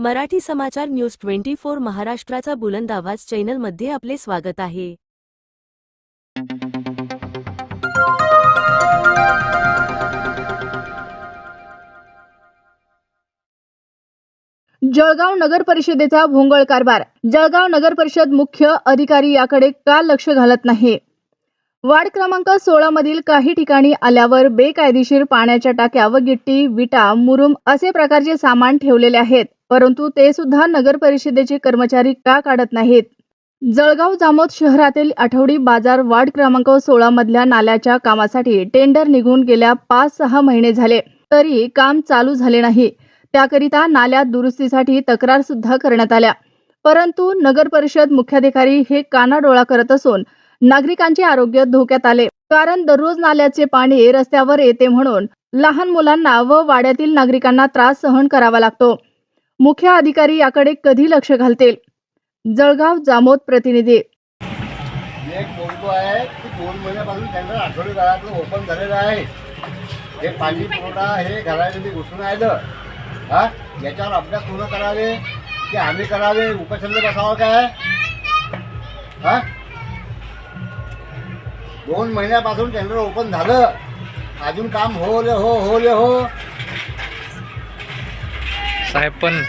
मराठी समाचार news twenty four महाराष्ट्राचा बुलंद आवाज चॅनलमध्ये आपले स्वागत आहे. जळगाव नगर परिषदेचा भोंगळ कारभार. जळगाव नगर परिषद मुख्य अधिकारी याकडे का लक्ष घालत नाही? वार्ड क्रमांक सोळा मधील काही ठिकाणी आल्यावर बेकायदेशीर पाण्याच्या टाक्या व गिट्टी विटा मुरुम असे प्रकारचे सामान ठेवलेले आहेत. परंतु ते सुद्धा नगर परिषदेचे कर्मचारी का काढत नाहीत? जळगाव जामोद शहरातील आठवडी बाजार वार्ड क्रमांक सोळा मधल्या नाल्याच्या कामासाठी टेंडर निघून गेल्या पाच सहा महिने झाले. तरी काम चालू झाले नाही. त्याकरिता नाल्या दुरुस्तीसाठी तक्रार सुद्धा करण्यात आल्या. परंतु नगर परिषद मुख्याधिकारी हे कानाडोळा करत असून नागरिकांचे आरोग्य धोक्यात आले. कारण दररोज नाल्याचे पाणी रस्त्यावर येते म्हणून लहान मुलांना व वाड्यातील नागरिकांना त्रास सहन करावा लागतो. मुख्य अधिकारी याकडे कधी लक्ष घालतील? जळगाव जामोद प्रतिनिधी. एक बोलतो आहे की दोन महिन्यापासून टेंडर आठवडी काळातलं ओपन झालेलं आहे. हे पाणी पुरवठा हे घरामध्ये घुसून राहिलं हा? याच्यावर अभ्यास पूर्ण करावे? की आम्ही करावे? उपासंद बसावं काय? हा? दोन महिन्यापासून टेंडर ओपन झालं. अजून काम हो ले हो हो ले हो. साहेब पण